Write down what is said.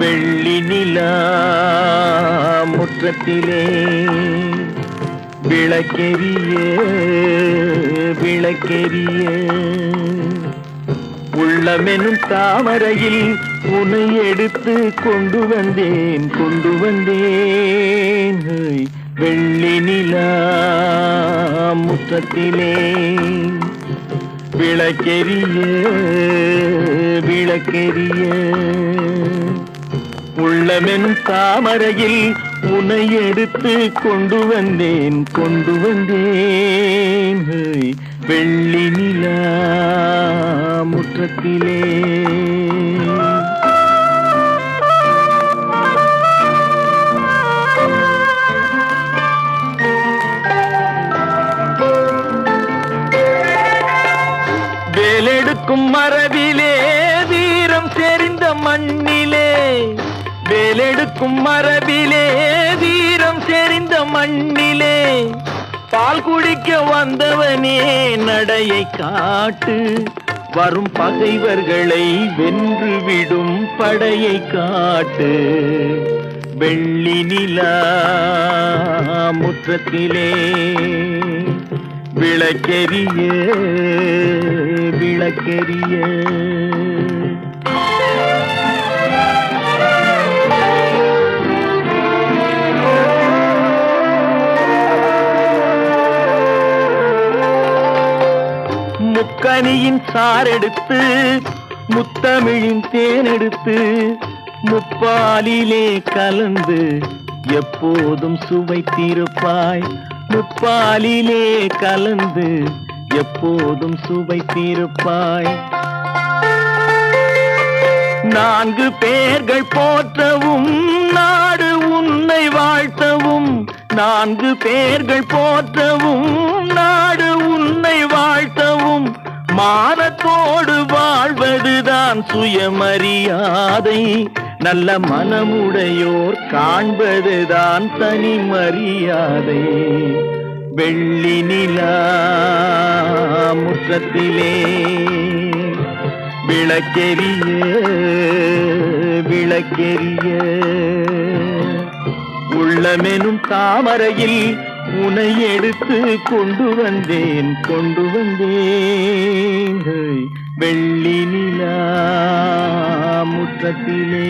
வெள்ளி நிலா முற்றத்திலே விளக்கெரிய விளக்கெரிய உள்ளமெனும் தாமரையில் உன்னை எடுத்து கொண்டு வந்தேன் கொண்டு வந்தேன். வெள்ளி நிலா முற்றத்திலே. விளக்கெரிய விளக்கெரிய உள்ளமெனும் தாமரையில் உன்னை எடுத்து கொண்டு வந்தேன் கொண்டு வந்தேன். வெள்ளி நிலா முற்றத்திலே. வேலெடுக்கும் மரபிலே வீரம் செறிந்த மண்ணிலே. வேலெடுக்கும் மரபிலே மண்ணிலே பால் குடிக்க வந்தவனே நடையை காட்டு. வரும் பகைவர்களை வென்று விடும் படையை காட்டு. வெள்ளி நிலா முற்றத்திலே விளக்கெரிய விளக்கெரிய முக்கனியின் சாரெடுத்து முத்தமிழின் தேனெடுத்து முப்பாலிலே கலந்து எப்போதும் சுவைத்திருப்பாய். முப்பாலிலே கலந்து எப்போதும் சுவைத்திருப்பாய். நான்கு பேர்கள் போற்றவும் நாடு உன்னை வாழ்த்தவும். நான்கு பேர்கள் போற்றவும் தான் சுயமரியாதை நல்ல மனமுடையோர் காண்பதுதான் தனி மரியாதை. வெள்ளி நிலா முற்றத்திலே விளக்கெரிய விளக்கெரிய உள்ளமெனும் தாமரையில் உனை எடுத்து கொண்டு வந்தேன் கொண்டு வந்தேன். வெள்ளி நிலா முற்றத்திலே